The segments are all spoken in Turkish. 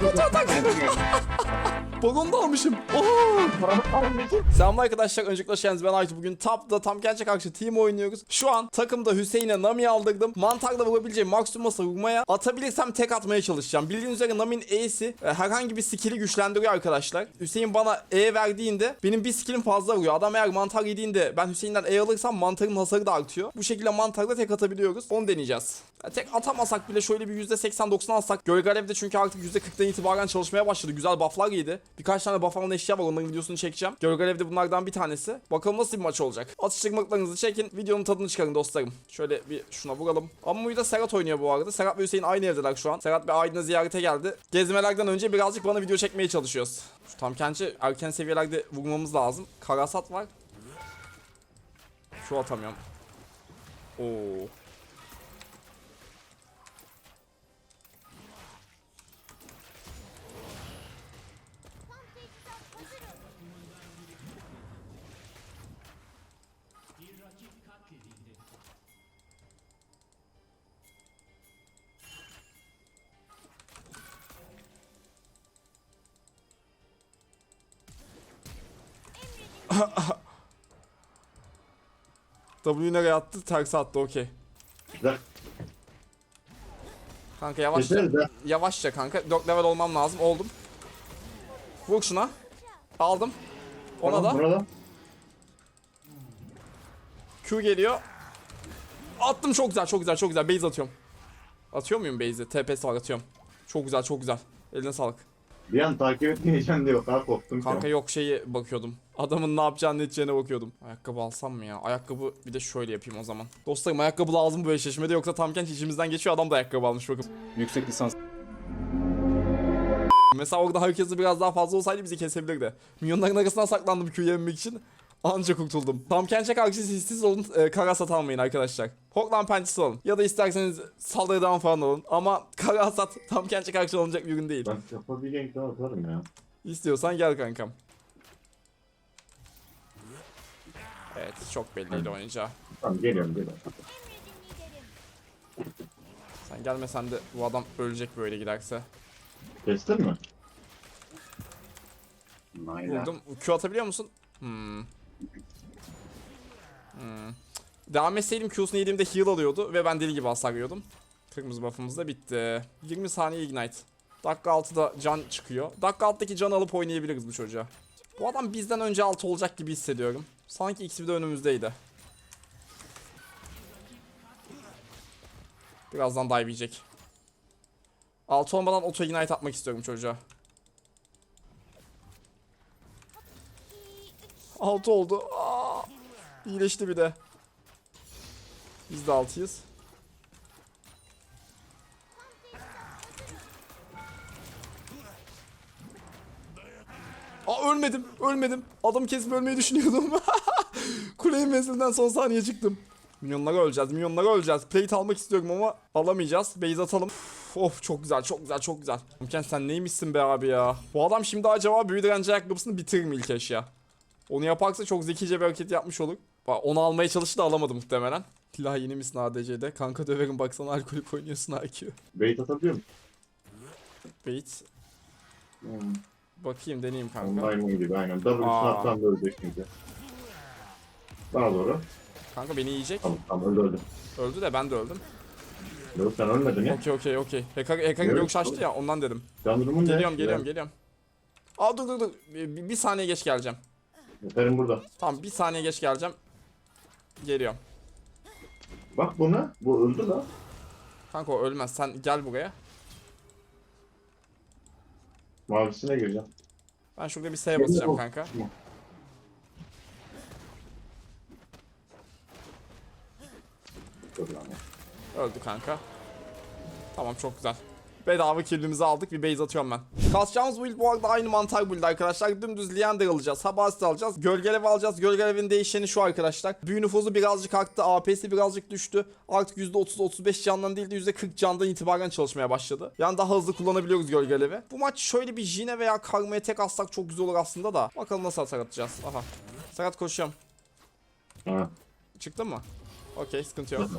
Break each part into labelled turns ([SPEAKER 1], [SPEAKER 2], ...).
[SPEAKER 1] kötü atak. Balon da almışım. Selam arkadaşlar. Öncelikle hoş. Ben Aytu. Bugün Tap'ta tam gerçek karşı team oynuyoruz. Şu an takımda Hüseyin'e Nami'yi aldırdım. Mantarla vurabileceğim maksimum hasar vurmaya atabilirsem tek atmaya çalışacağım. Bildiğiniz üzere Nami'nin E'si e, herhangi bir skill'i güçlendiriyor arkadaşlar. Hüseyin bana E verdiğinde benim bir skill'im fazla vuruyor. Adam eğer mantar yediğinde ben Hüseyin'den E alırsam mantarın hasarı da artıyor. Bu şekilde mantarla tek atabiliyoruz. Onu deneyeceğiz. Tek atamasak bile şöyle bir %80-90 alsak. Gölge çünkü artık %40'dan itibaren çalışmaya başladı. Güzel bufflar yedi. Birkaç tane buff alan eşya var onların videosunu çekeceğim. Gölge Alev'de bunlardan bir tanesi. Bakalım nasıl bir maç olacak. Atıştırmalarınızı çekin. Videonun tadını çıkarın dostlarım. Şöyle bir şuna vuralım. Ammu'yu da Serhat oynuyor bu arada. Serhat ve Hüseyin aynı evdeler şu an. Serhat ve Aydın'a ziyarete geldi. Gezmelerden önce birazcık bana video çekmeye çalışıyoruz. Şu tam kenci erken seviyelerde vurmamız lazım. Karasat var. Şu atamıyorum. Oo. W nereye attı? Ters attı okey. Kanka yavaşça. Yavaşça kanka. 4 level olmam lazım. Oldum. Vur şuna. Aldım. Ona da. Q geliyor. Attım çok güzel çok güzel çok güzel. Base atıyorum. Atıyor muyum base'i? Var atıyorum. Çok güzel çok güzel. Eline sağlık.
[SPEAKER 2] Bir an takip etmeyeceğim diye o kadar korktum.
[SPEAKER 1] Kanka yok şeyi bakıyordum. Adamın ne yapacağını ne edeceğine bakıyordum. Ayakkabı alsam mı ya? Ayakkabı bir de şöyle yapayım o zaman. Dostlarım ayakkabı lazım bu eşleşmede yoksa tam genç içimizden geçiyor adam da ayakkabı almış bakın.
[SPEAKER 3] Yüksek lisans
[SPEAKER 1] Mesela orada herkesi biraz daha fazla olsaydı bizi kesebilirdi. Milyonların arasından saklandım Q'yu yememek için. Anca kurtuldum. Tam Kenç'e karşı siz olun e, kara sat almayın arkadaşlar. Hoklan pençesi alın. Ya da isterseniz saldırıdan falan alın. Ama kara sat tam Kenç'e karşı alınacak bir ürün değil.
[SPEAKER 2] Ben yapabileceğim kadar atarım ya.
[SPEAKER 1] İstiyorsan gel kankam. Evet çok belliydi oyuncağı.
[SPEAKER 2] Tamam geliyorum geliyorum.
[SPEAKER 1] Sen gelmesen de bu adam ölecek böyle giderse.
[SPEAKER 2] Kestin mi?
[SPEAKER 1] Vurdum. Q atabiliyor musun? Hmm. Hmm. Devam etseydim Q'sunu yediğimde heal alıyordu ve ben deli gibi hasar yiyordum. Kırmızı buff'ımız da bitti. 20 saniye ignite. Dakika 6'da can çıkıyor. Dakika 6'daki canı alıp oynayabiliriz bu çocuğa. Bu adam bizden önce 6 olacak gibi hissediyorum. Sanki ikisi de önümüzdeydi. Birazdan dive yiyecek. 6 olmadan auto ignite atmak istiyorum çocuğa. 6 oldu. Aa, iyileşti bir de. Biz de 6'yız. Aa ölmedim, ölmedim. Adam kesip ölmeyi düşünüyordum. Kuleyin menzilinden son saniye çıktım. Minyonlara öleceğiz, minyonlara öleceğiz. Plate almak istiyorum ama alamayacağız. Base atalım. Üf, Of çok güzel, çok güzel, çok güzel. Mümkün sen neymişsin be abi ya. Bu adam şimdi acaba büyü direnci ayakkabısını bitirir mi ilk eşya? Onu yaparsa çok zekice bir hareket yapmış olur. Bak onu almaya çalıştı da alamadı muhtemelen. Silah yeni misin ADC'de? Kanka döverim baksana alkolik oynuyorsun IQ.
[SPEAKER 2] Bait atabiliyor musun?
[SPEAKER 1] Wait.
[SPEAKER 2] Hmm.
[SPEAKER 1] Bakayım deneyeyim kanka.
[SPEAKER 2] Online gibi aynen. W
[SPEAKER 1] Aa.
[SPEAKER 2] snap'tan da ölecek çünkü. Bana doğru.
[SPEAKER 1] Kanka beni yiyecek.
[SPEAKER 2] Tamam tamam öldü öldü.
[SPEAKER 1] Öldü de ben de öldüm.
[SPEAKER 2] Yok sen ölmedin ya.
[SPEAKER 1] Okey okey okey. Hacker'ın
[SPEAKER 2] Evet,
[SPEAKER 1] görüş açtı ya ondan dedim.
[SPEAKER 2] Can durumun ne?
[SPEAKER 1] Geliyorum geliyorum geliyorum. Aa dur dur dur. Bir, bir saniye geç geleceğim.
[SPEAKER 2] Yeterim burada.
[SPEAKER 1] Tamam bir saniye geç geleceğim. Geliyorum.
[SPEAKER 2] Bak buna. Bu öldü la.
[SPEAKER 1] Kanka o ölmez. Sen gel buraya.
[SPEAKER 2] Mavisine gireceğim.
[SPEAKER 1] Ben şurada bir S'ye basacağım kanka.
[SPEAKER 2] Lan.
[SPEAKER 1] Öldü kanka. Tamam çok güzel. Bedava killimizi aldık bir base atıyorum ben. Kasacağımız build bu arada aynı mantar build arkadaşlar. Dümdüz Leander alacağız. Habast alacağız. Gölgelev alacağız. Gölgelevin değişeni şu arkadaşlar. Büyü nüfuzu birazcık arttı. AP'si birazcık düştü. Artık %30-35 candan değil de %40 candan itibaren çalışmaya başladı. Yani daha hızlı kullanabiliyoruz gölgelevi. Bu maç şöyle bir Jine veya Karma'ya tek atsak çok güzel olur aslında da. Bakalım nasıl atak atacağız. Aha. Sakat koşuyorum.
[SPEAKER 2] Ha.
[SPEAKER 1] Çıktın mı? Okey sıkıntı yok.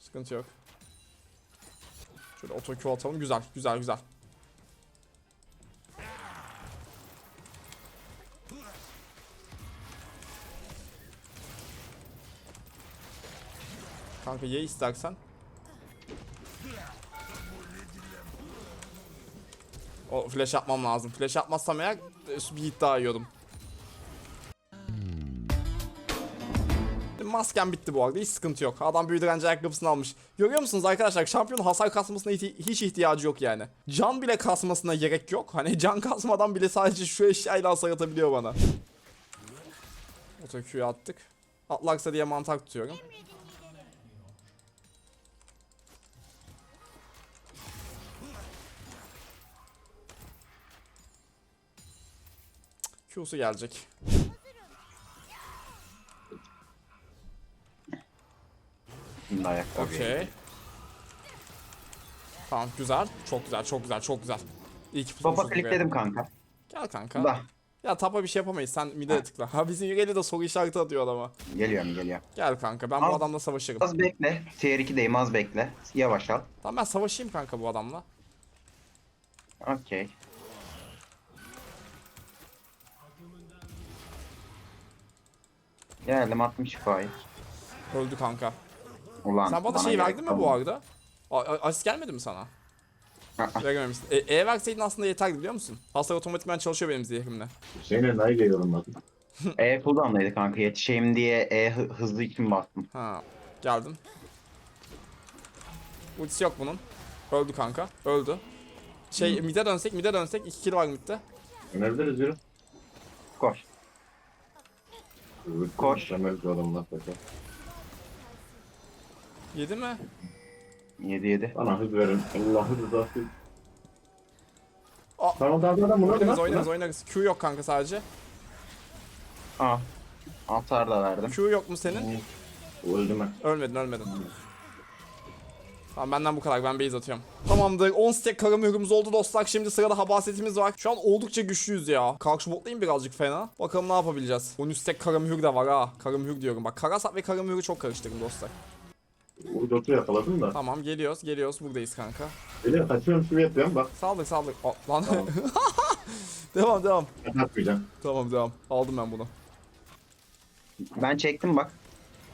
[SPEAKER 1] Sıkıntı yok. Şöyle auto Q atalım. Güzel, güzel, güzel. Kanka ye istersen. O flash atmam lazım. Flash atmazsam eğer e, bir hit daha yiyordum. Masken bitti bu arada hiç sıkıntı yok. Adam büyü direnci ayakkabısını almış. Görüyor musunuz arkadaşlar şampiyon hasar kasmasına hiç ihtiyacı yok yani. Can bile kasmasına gerek yok. Hani can kasmadan bile sadece şu eşyayla hasar atabiliyor bana. Otokü'yü attık. Atlarsa diye mantak tutuyorum. Q'su gelecek.
[SPEAKER 3] Şimdi ayakkabı.
[SPEAKER 1] Okey. Tamam güzel. Çok güzel, çok güzel, çok güzel. İyi ki
[SPEAKER 3] Topa
[SPEAKER 1] buraya.
[SPEAKER 3] klikledim kanka.
[SPEAKER 1] Gel kanka.
[SPEAKER 3] Da.
[SPEAKER 1] Ya tapa bir şey yapamayız. Sen mid'e tıkla. Ha bizim Yureli de soru işareti atıyor adama.
[SPEAKER 3] Geliyorum geliyorum.
[SPEAKER 1] Gel kanka ben bu
[SPEAKER 3] Al.
[SPEAKER 1] adamla savaşırım.
[SPEAKER 3] Az bekle. Tier 2'deyim az bekle. Yavaş al.
[SPEAKER 1] Tamam ben savaşayım kanka bu adamla.
[SPEAKER 3] Okey. Geldim 60 şifayı.
[SPEAKER 1] Öldü kanka.
[SPEAKER 3] Ulan.
[SPEAKER 1] Sen bana
[SPEAKER 3] bana
[SPEAKER 1] şey verdin mi bu arada? Asist gelmedi mi sana? Verememişsin. E, e verseydin aslında yeterdi biliyor musun? Hasar otomatikman çalışıyor benim zehrimle.
[SPEAKER 2] Hüseyin'e nail geliyorum bak.
[SPEAKER 3] E cooldown'daydı kanka yetişeyim diye E hı- hızlı için bastım.
[SPEAKER 1] Ha. Geldin. Ultisi yok bunun. Öldü kanka. Öldü. Şey mid'e dönsek mid'e dönsek 2 kill var mid'de.
[SPEAKER 2] Önebiliriz yürü.
[SPEAKER 3] Koş. Koş.
[SPEAKER 2] Ömer bir adamlar bakar.
[SPEAKER 1] Yedi mi?
[SPEAKER 3] 7 7.
[SPEAKER 2] Bana hız verin. Allah'ı rızası.
[SPEAKER 1] Aa.
[SPEAKER 2] Tamam tamam tamam bunu
[SPEAKER 1] Oynarız oynarız oynarız. Q yok kanka sadece.
[SPEAKER 3] Aa. Altar da verdim.
[SPEAKER 1] Q yok mu senin?
[SPEAKER 2] Öldüm ben.
[SPEAKER 1] Ölmedin ölmedin. Tamam benden bu kadar ben base atıyorum. Tamamdır 10 stack karamürümüz oldu dostlar şimdi sırada habasetimiz var. Şu an oldukça güçlüyüz ya. Karşı botlayayım birazcık fena. Bakalım ne yapabileceğiz. 13 stack karamür de var ha. Karamür diyorum bak. Karasat ve karamürü çok karıştırdım dostlar.
[SPEAKER 2] Bu yakaladım da.
[SPEAKER 1] Tamam geliyoruz geliyoruz buradayız kanka.
[SPEAKER 2] Geliyor kaçıyorum şunu yapıyorum bak.
[SPEAKER 1] Saldık saldık. Aa, lan. devam devam.
[SPEAKER 2] Ben atmayacağım.
[SPEAKER 1] Tamam devam. Aldım ben bunu.
[SPEAKER 3] Ben çektim bak.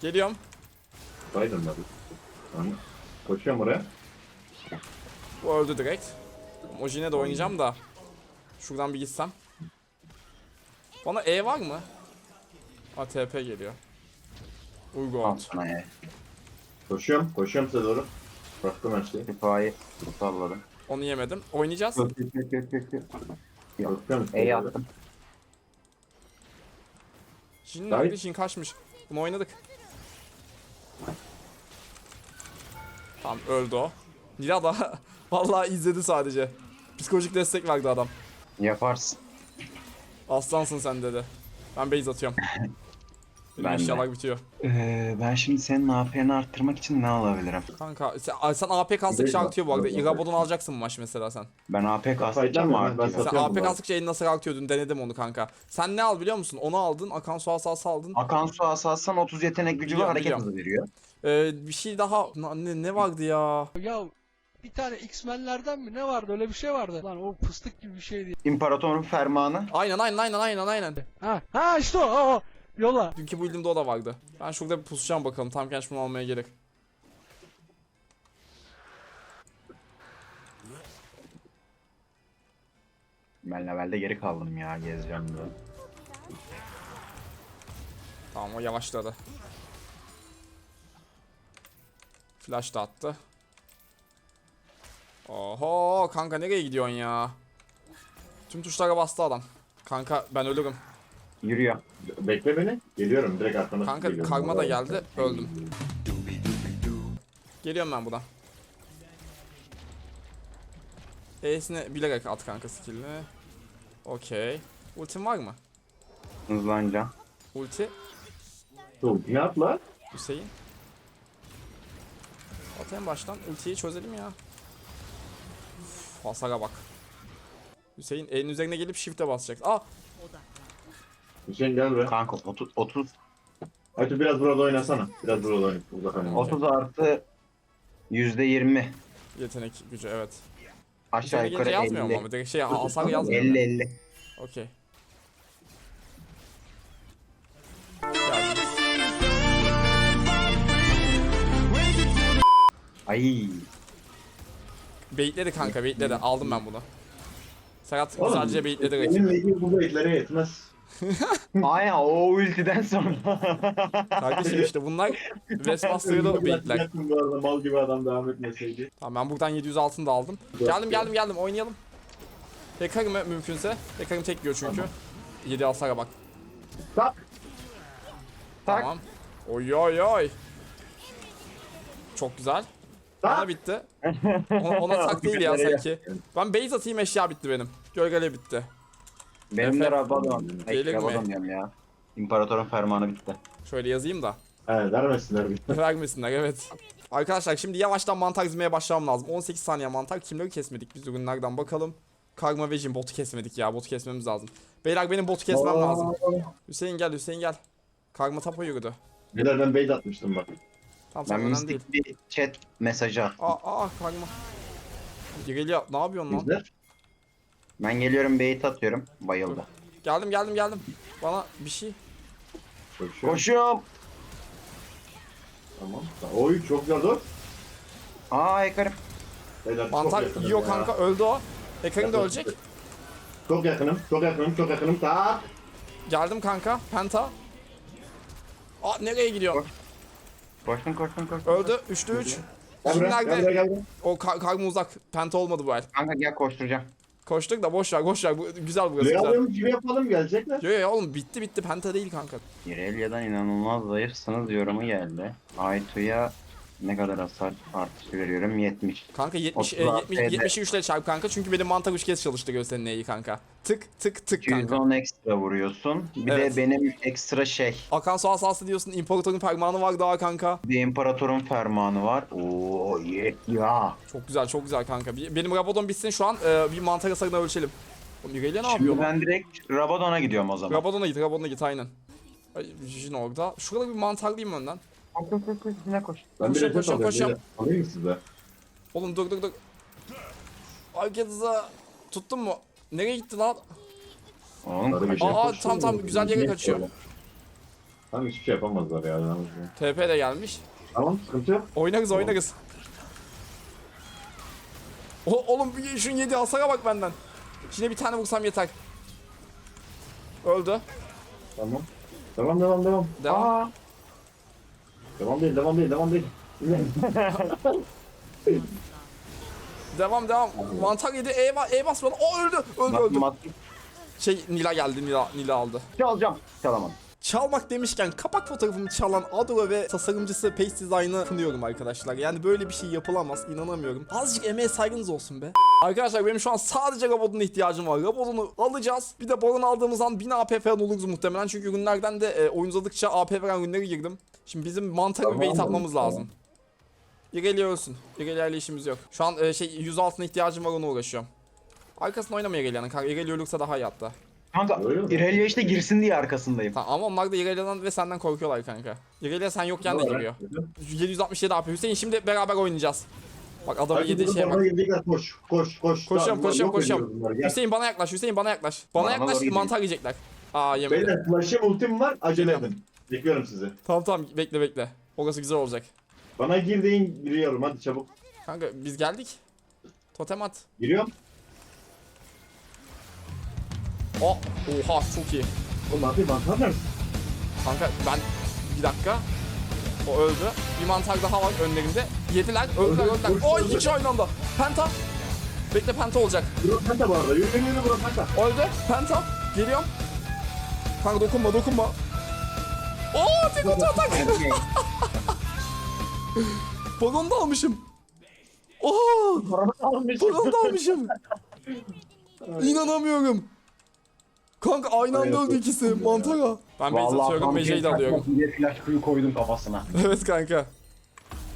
[SPEAKER 1] Geliyorum.
[SPEAKER 2] Biden ben. Tamam. Koşuyorum oraya.
[SPEAKER 1] Bu öldü direkt. Mojine de oynayacağım da. Şuradan bir gitsem. Bana E var mı? ATP geliyor. Uygu
[SPEAKER 3] Al sana E.
[SPEAKER 2] Koşuyorum. Koşuyorum size doğru. Bıraktım her şeyi.
[SPEAKER 3] Şifayı salladım.
[SPEAKER 1] Onu yemedim. Oynayacağız.
[SPEAKER 3] Yok yok yok yok yok. yok. Yok.
[SPEAKER 2] Bakıyorum size
[SPEAKER 3] E'yi
[SPEAKER 2] doğru.
[SPEAKER 3] attım.
[SPEAKER 1] Jin
[SPEAKER 2] Gayet-
[SPEAKER 1] nerede? Jin kaçmış. Bunu oynadık. Tamam öldü o. Nila da vallahi izledi sadece. Psikolojik destek verdi adam.
[SPEAKER 3] Yaparsın.
[SPEAKER 1] Aslansın sen dedi. Ben base atıyorum. Benim
[SPEAKER 3] Ben de.
[SPEAKER 1] eşyalar bitiyor.
[SPEAKER 3] Ee, ben şimdi senin AP'ni arttırmak için ne alabilirim?
[SPEAKER 1] Kanka sen, sen AP kalsıkça
[SPEAKER 2] Değil mi?
[SPEAKER 1] artıyor bu arada.
[SPEAKER 2] Yok,
[SPEAKER 1] alacaksın maç mesela sen.
[SPEAKER 3] Ben AP kastıkça mı
[SPEAKER 2] mı? Ben
[SPEAKER 3] artıyor?
[SPEAKER 1] Sen
[SPEAKER 2] Satıyorum
[SPEAKER 1] AP
[SPEAKER 2] bu
[SPEAKER 1] kalsıkça elin nasıl artıyordun denedim onu kanka. Sen ne al biliyor musun? Onu aldın. Akan su asası aldın.
[SPEAKER 3] Akan su asassan 30 yetenek gücü
[SPEAKER 1] Biliyorum,
[SPEAKER 3] var hareket
[SPEAKER 1] biliyorum.
[SPEAKER 3] hızı veriyor.
[SPEAKER 1] Ee, bir şey daha Na- ne, ne vardı ya?
[SPEAKER 4] Ya bir tane X-Men'lerden mi ne vardı öyle bir şey vardı. Lan o fıstık gibi bir şeydi.
[SPEAKER 3] İmparatorun fermanı.
[SPEAKER 1] Aynen aynen aynen aynen aynen.
[SPEAKER 4] Ha ha işte o, o, o. Yola.
[SPEAKER 1] Dünkü build'imde o da vardı. Ben şurada bir pusacağım bakalım. Tam genç bunu almaya gerek.
[SPEAKER 3] Ben levelde geri kaldım ya gezeceğim diye.
[SPEAKER 1] Tamam o yavaşladı. Flash da attı. Oho kanka nereye gidiyorsun ya? Tüm tuşlara bastı adam. Kanka ben ölürüm.
[SPEAKER 3] Yürüyor.
[SPEAKER 2] Bekle beni. Geliyorum direkt arkana.
[SPEAKER 1] Kanka
[SPEAKER 2] geliyorum.
[SPEAKER 1] da geldi. Öldüm. Geliyorum ben buna. E'sini bilerek at kanka skill'ini. Okey. Ultim var mı?
[SPEAKER 3] Hızlanca.
[SPEAKER 1] Ulti
[SPEAKER 2] Dur ne yap lan?
[SPEAKER 1] Hüseyin. At en baştan ultiyi çözelim ya. Uf, hasara bak. Hüseyin elin üzerine gelip shift'e basacak. Aa
[SPEAKER 2] Hüseyin gel be.
[SPEAKER 3] Kanka 30 30
[SPEAKER 2] Hadi biraz burada oynasana. Biraz burada. Burada oynayın.
[SPEAKER 3] 30 artı %20
[SPEAKER 1] yetenek gücü evet.
[SPEAKER 3] aşağı
[SPEAKER 1] Hüseyin'e
[SPEAKER 3] yukarı
[SPEAKER 1] gelince yazmıyor mu
[SPEAKER 3] 50.
[SPEAKER 1] ama? Direkt şey hasar yazmıyor.
[SPEAKER 3] 50
[SPEAKER 1] mu?
[SPEAKER 3] 50.
[SPEAKER 1] Okey.
[SPEAKER 3] Ay.
[SPEAKER 1] Beyitledi kanka beyitledi. Aldım ben bunu. Serhat
[SPEAKER 2] Oğlum,
[SPEAKER 1] güzelce beyitledi rakip.
[SPEAKER 2] Benimle ilgili bu beyitlere yetmez.
[SPEAKER 3] Aynen o ultiden sonra.
[SPEAKER 1] Kardeşim işte bunlar Vespaster'ı da.
[SPEAKER 2] Yakın bu arada mal gibi adam devam etmeseydi.
[SPEAKER 1] Tamam ben buradan 700 altın da aldım. Geldim geldim geldim oynayalım. Tekarım mı mümkünse. Tekarım tek yiyor çünkü. 7 alsara bak.
[SPEAKER 2] Tak.
[SPEAKER 3] Tak.
[SPEAKER 1] Tamam. Oy oy oy. Çok güzel. Bana
[SPEAKER 2] Tak.
[SPEAKER 1] bitti. Ona, ona tak değil ya sanki. Ben base atayım eşya bitti benim. Gölgele bitti.
[SPEAKER 3] Benim de
[SPEAKER 1] Efe.
[SPEAKER 3] Rabadon. Ay,
[SPEAKER 1] Gelir mi?
[SPEAKER 3] Rabadon diyorum ya. İmparatorun fermanı bitti.
[SPEAKER 1] Şöyle yazayım da.
[SPEAKER 2] He vermesinler bir.
[SPEAKER 1] Vermesinler evet. Arkadaşlar şimdi yavaştan mantar dizmeye başlamam lazım. 18 saniye mantar. Kimleri kesmedik biz ürünlerden bakalım. Karma ve Jin botu kesmedik ya. Botu kesmemiz lazım. Beyler benim botu kesmem lazım. Hüseyin gel Hüseyin gel. Karma tapo yürüdü.
[SPEAKER 2] Neler ben beyt atmıştım bak.
[SPEAKER 1] Tamam
[SPEAKER 3] Ben
[SPEAKER 1] tamam önemli değil.
[SPEAKER 3] mistik bir chat mesajı attım.
[SPEAKER 1] Aa aa karma. Geliyor. Ne yapıyorsun lan?
[SPEAKER 2] Bizler.
[SPEAKER 3] Ben geliyorum bait atıyorum. Bayıldı.
[SPEAKER 1] Geldim geldim geldim. Bana bir şey.
[SPEAKER 2] Koşuyor.
[SPEAKER 3] Koşuyorum.
[SPEAKER 2] Tamam. Oy çok güzel dur.
[SPEAKER 3] Aa yakarım.
[SPEAKER 2] Beyler, çok
[SPEAKER 1] Mantar
[SPEAKER 2] yakınım
[SPEAKER 1] yiyor
[SPEAKER 2] ya.
[SPEAKER 1] kanka öldü o. Ekarim de ölecek.
[SPEAKER 2] Çok yakınım, çok yakınım, çok yakınım. Tak.
[SPEAKER 1] Geldim kanka. Penta. Aa nereye gidiyor?
[SPEAKER 3] Koştum koştum koştum.
[SPEAKER 1] Öldü. 3'te 3.
[SPEAKER 2] Gel
[SPEAKER 1] Şimdi
[SPEAKER 2] buraya, gel buraya,
[SPEAKER 1] nerede?
[SPEAKER 2] gel buraya.
[SPEAKER 1] O kar uzak. Penta olmadı bu el.
[SPEAKER 3] Kanka gel koşturacağım.
[SPEAKER 1] Koştuk da boş ver boş ver. Bu, güzel burası
[SPEAKER 2] Ne
[SPEAKER 1] güzel.
[SPEAKER 2] yapalım gibi yapalım gelecekler.
[SPEAKER 1] Yo yo, oğlum bitti bitti. Penta değil kanka.
[SPEAKER 3] İrelia'dan inanılmaz zayıfsınız yorumu geldi. Aytu'ya ne kadar hasar artışı veriyorum? 70.
[SPEAKER 1] Kanka 70 e,
[SPEAKER 3] 36
[SPEAKER 1] 70
[SPEAKER 3] T'de.
[SPEAKER 1] 70'i 3 ile çarp kanka. Çünkü benim mantar 3 kez çalıştı gösterinin neyi kanka. Tık tık tık kanka.
[SPEAKER 3] 210 ekstra vuruyorsun. Bir
[SPEAKER 1] Evet.
[SPEAKER 3] de benim ekstra şey.
[SPEAKER 1] Akan su asası diyorsun. İmparatorun parmağını var daha kanka.
[SPEAKER 3] Bir imparatorun fermanı var. Oo yet ya.
[SPEAKER 1] Çok güzel çok güzel kanka. Bir- Benim Rabadon bitsin şu an. e, bir mantar hasarını ölçelim. Oğlum Irelia ne yapıyor
[SPEAKER 3] Şimdi
[SPEAKER 1] lan?
[SPEAKER 3] ben direkt Rabadon'a gidiyorum o zaman.
[SPEAKER 1] Rabadon'a git, Rabadon'a git aynen. Ay, Jin orada. Şurada bir mantarlayayım önden.
[SPEAKER 3] Koş koş koş koş yine koş.
[SPEAKER 2] Ben bir
[SPEAKER 1] Koşuyorum,
[SPEAKER 2] reset
[SPEAKER 1] koşuyorum,
[SPEAKER 2] alayım.
[SPEAKER 1] koşuyorum.
[SPEAKER 2] beyler. Alayım mı size?
[SPEAKER 1] Oğlum dur dur dur. Herkese tuttun mu? Nereye gitti lan?
[SPEAKER 3] Oğlum
[SPEAKER 2] Hadi bir şey.
[SPEAKER 1] Aa, tam, tam, güzel yere kaçıyor.
[SPEAKER 2] böyle? Tamam hiçbir şey yapamazlar ya. yalnız.
[SPEAKER 1] TP de gelmiş.
[SPEAKER 2] Tamam sıkıntı yok.
[SPEAKER 1] Oynarız oynarız. O, oğlum bir- şunun yedi hasara bak benden. Yine bir tane vursam yeter. Öldü.
[SPEAKER 2] Tamam. Devam devam devam.
[SPEAKER 1] Devam.
[SPEAKER 2] Aa. Devam değil devam değil devam değil.
[SPEAKER 1] Devam devam. Mantar yedi. E, ba- e bas bana. O öldü. Öldü öldü. Şey Nila geldi. Nila, Nila aldı.
[SPEAKER 3] çalacağım. Çalamadım.
[SPEAKER 1] Çalmak demişken kapak fotoğrafımı çalan Adro ve tasarımcısı Pace Design'ı kınıyorum arkadaşlar. Yani böyle bir şey yapılamaz inanamıyorum. Azıcık emeğe saygınız olsun be. Arkadaşlar benim şu an sadece Rabodon'a ihtiyacım var. Rabodon'u alacağız. Bir de Baron aldığımız an 1000 AP falan oluruz muhtemelen. Çünkü ürünlerden de e, oyun uzadıkça AP veren ürünleri girdim. Şimdi bizim mantarı
[SPEAKER 2] Tamam,
[SPEAKER 1] bir bait
[SPEAKER 2] tamam,
[SPEAKER 1] atmamız lazım. İrelia ölsün. İrelia ile işimiz yok. Şu an e, şey 100 altına ihtiyacım var ona uğraşıyorum. Arkasına oynamaya Irelia'nın. kanka. Irelia ölürse daha iyi hatta.
[SPEAKER 3] Kanka? İrelia işte girsin diye arkasındayım.
[SPEAKER 1] Tamam ama onlar da Irelia'dan ve senden korkuyorlar kanka. Irelia sen yokken de giriyor. 767 AP. Hüseyin şimdi beraber oynayacağız. Bak
[SPEAKER 2] bunu
[SPEAKER 1] şeye
[SPEAKER 2] bana
[SPEAKER 1] bak.
[SPEAKER 2] yediler koş koş koş.
[SPEAKER 1] Koşuyorum koşuyorum koşuyorum. Hüseyin bana yaklaş Hüseyin bana yaklaş. Bana
[SPEAKER 3] Bana
[SPEAKER 1] yaklaş mantar yiyecekler. Aa yemedi.
[SPEAKER 2] Beyler flash'ım ultim var acele edin. Bekliyorum sizi.
[SPEAKER 1] Tamam tamam bekle bekle. Orası güzel olacak.
[SPEAKER 2] Bana gir deyin giriyorum hadi çabuk.
[SPEAKER 1] Kanka biz geldik. Totem at.
[SPEAKER 2] Giriyorum.
[SPEAKER 1] O oha çok iyi.
[SPEAKER 2] Oğlum yapayım mantar nerede?
[SPEAKER 1] Kanka ben bir dakika. O öldü. Bir mantar daha var önlerinde. Yediler, öldüler,
[SPEAKER 2] Öldü,
[SPEAKER 1] öldüler.
[SPEAKER 2] öldü,
[SPEAKER 1] Oy
[SPEAKER 2] öldü.
[SPEAKER 1] iki aynı anda. Penta. Bekle penta olacak.
[SPEAKER 2] Bro penta bu arada. Yürü yürü yürü bro penta.
[SPEAKER 1] Öldü. Penta. Geliyorum. Kanka dokunma dokunma. Oo tek otu atak. Baron da almışım. Oo baron da almışım. İnanamıyorum. Kanka aynı anda öldü ikisi. Mantara. Ben base atıyorum. Mece'yi de alıyorum.
[SPEAKER 3] diye flash kuyu koydum kafasına.
[SPEAKER 1] Evet kanka.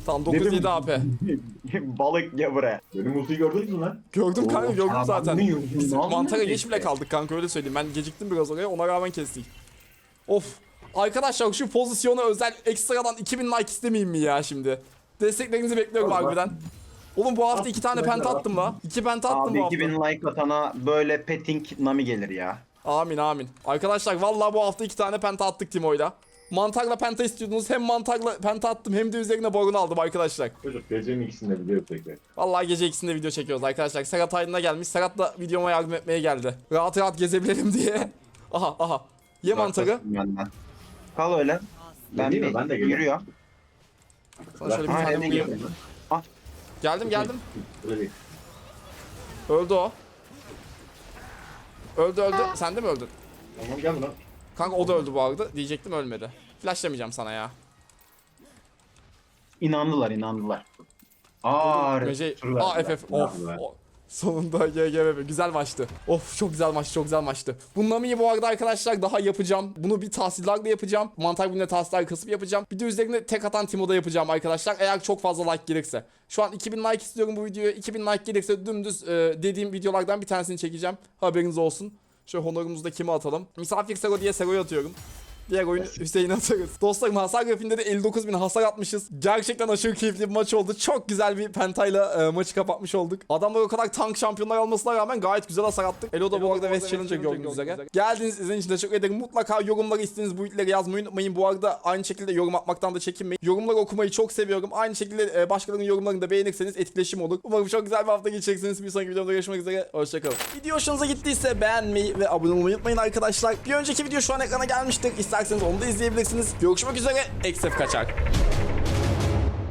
[SPEAKER 1] Tam 9-7 AP.
[SPEAKER 3] Balık ya buraya.
[SPEAKER 2] Benim ultiyi gördünüz mü lan?
[SPEAKER 1] Gördüm kanka gördüm zaten. Biz mantara geç bile kaldık kanka öyle söyleyeyim. Ben geciktim biraz oraya ona rağmen kestik. Of. Arkadaşlar şu pozisyona özel ekstradan 2000 like istemeyeyim mi ya şimdi? Desteklerinizi bekliyorum
[SPEAKER 2] Vallahi.
[SPEAKER 1] harbiden. Oğlum bu hafta iki tane penta
[SPEAKER 2] at.
[SPEAKER 1] attım la. İki penta attım
[SPEAKER 3] Abi
[SPEAKER 1] bu hafta.
[SPEAKER 3] 2000 like atana böyle petting nami gelir ya.
[SPEAKER 1] Amin amin. Arkadaşlar vallahi bu hafta iki tane penta attık Timo'yla. Mantarla penta istiyordunuz. Hem mantarla penta attım hem de üzerine borun aldım arkadaşlar.
[SPEAKER 2] Çocuk gecenin ikisinde biliyor peki.
[SPEAKER 1] Vallahi gece ikisinde video çekiyoruz arkadaşlar. Serhat Aydın'a gelmiş. Serhat da videoma yardım etmeye geldi. Rahat rahat gezebilelim diye. aha aha. Ye mantarı.
[SPEAKER 3] Benden. Kal öyle. Ben,
[SPEAKER 2] Değil mi?
[SPEAKER 3] bir
[SPEAKER 2] Ben de geliyorum.
[SPEAKER 3] yürüyorum.
[SPEAKER 1] Sana şöyle bir
[SPEAKER 3] Ha,
[SPEAKER 1] tane vurayım.
[SPEAKER 3] geliyorum.
[SPEAKER 1] Geldim geldim.
[SPEAKER 2] Öyle değil.
[SPEAKER 1] Öldü o. Öldü öldü. Sen de mi öldün?
[SPEAKER 2] Tamam gel lan.
[SPEAKER 1] Kanka o da öldü bu arada. Diyecektim ölmedi. Flashlamayacağım sana ya.
[SPEAKER 3] İnandılar inandılar. Aa,
[SPEAKER 1] Mece... Aa. FF. Of. o- Sonunda GGVP. Güzel maçtı. Of çok güzel maçtı çok güzel maçtı. Bu Nami'yi bu arada arkadaşlar daha yapacağım. Bunu bir tahsillerle yapacağım. Mantar gününe tahsiller kısıp yapacağım. Bir de üzerine tek atan Timo'da yapacağım arkadaşlar. Eğer çok fazla like gelirse. Şu an 2000 like istiyorum bu videoya. 2000 like gelirse dümdüz e, dediğim videolardan bir tanesini çekeceğim. Haberiniz olsun. Şöyle honorumuzda kimi atalım? Misafir Sero diye Sero'yu atıyorum. Diğer oyunu Hüseyin'e atarız. Dostlarım hasar grafiğinde de 59 bin hasar atmışız. Gerçekten aşırı keyifli bir maç oldu. Çok güzel bir pentayla e, maçı kapatmış olduk. Adamlar o kadar tank şampiyonlar olmasına rağmen gayet güzel hasar attık. Elo da bu arada West Challenger gördüğünüz üzere. Geldiğiniz izin için teşekkür ederim. Mutlaka yorumlara istediğiniz build'leri yazmayı unutmayın. Bu arada aynı şekilde yorum atmaktan da çekinmeyin. Yorumları okumayı çok seviyorum. Aynı şekilde e, başkalarının yorumlarını da beğenirseniz etkileşim olur. Umarım çok güzel bir hafta geçireceksiniz. Bir sonraki videomda görüşmek üzere. Hoşçakalın. Video hoşunuza gittiyse beğenmeyi ve abone olmayı unutmayın arkadaşlar. Bir önceki video şu an ekrana gelmiştir. İsterseniz onu da izleyebilirsiniz. Görüşmek üzere. Eksef kaçar.